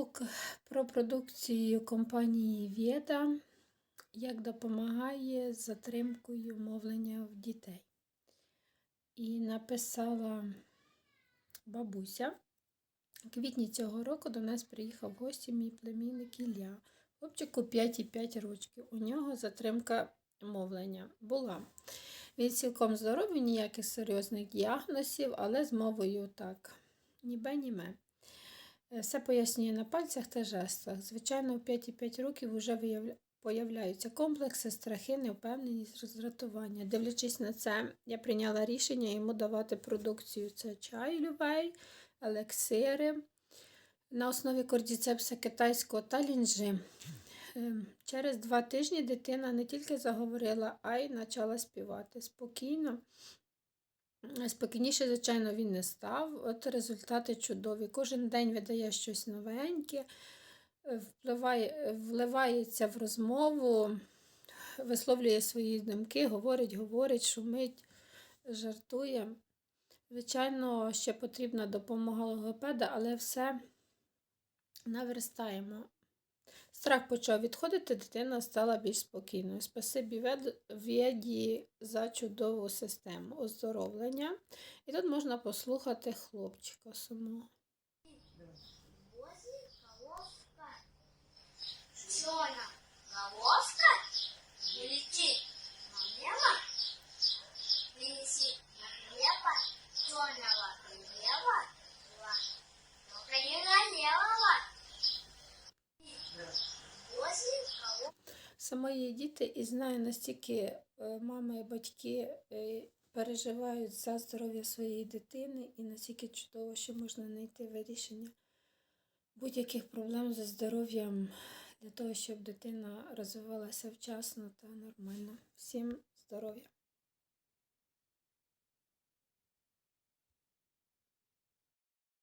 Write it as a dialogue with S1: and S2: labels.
S1: Відгук про продукцію компанії Вєда, як допомагає з затримкою мовлення в дітей. І написала бабуся. У квітні цього року до нас приїхав в гості мій племінник Ілля. Хлопчику 5,5 років. У нього затримка мовлення була. Він цілком здоровий, ніяких серйозних діагнозів, але з мовою так, ніби німе. Е, Все пояснює на пальцях та жестах. Звичайно, в 5,5 років вже появляються комплекси, страхи, невпевненість, роздратування. Дивлячись на це, я прийняла рішення йому давати продукцію. Це чай лювей, елексири на основі кордіцепса китайського та лінжи. Ем, Через два тижні дитина не тільки заговорила, а й почала співати спокійно. Спокійніше, звичайно, він не став. От результати чудові. Кожен день видає щось новеньке, е, впливає, вливається в розмову, висловлює свої думки, говорить, говорить, шумить, жартує. Звичайно, ще потрібна допомога логопеда, але все наверстаємо. Страх почав відходити, дитина стала більш спокійною. Спасибі вед- Веді за чудову систему оздоровлення. І тут можна послухати хлопчика самого.
S2: Зона. Колоска летит налево. Принеси на хлеба зеленого
S1: Саме є діти, і знаю, настільки е, мами і батьки е, переживають за здоров'я своєї дитини, і настільки чудово, що можна знайти вирішення будь-яких проблем зі здоров'ям для того, щоб дитина розвивалася вчасно та нормально. Всім здоров'я!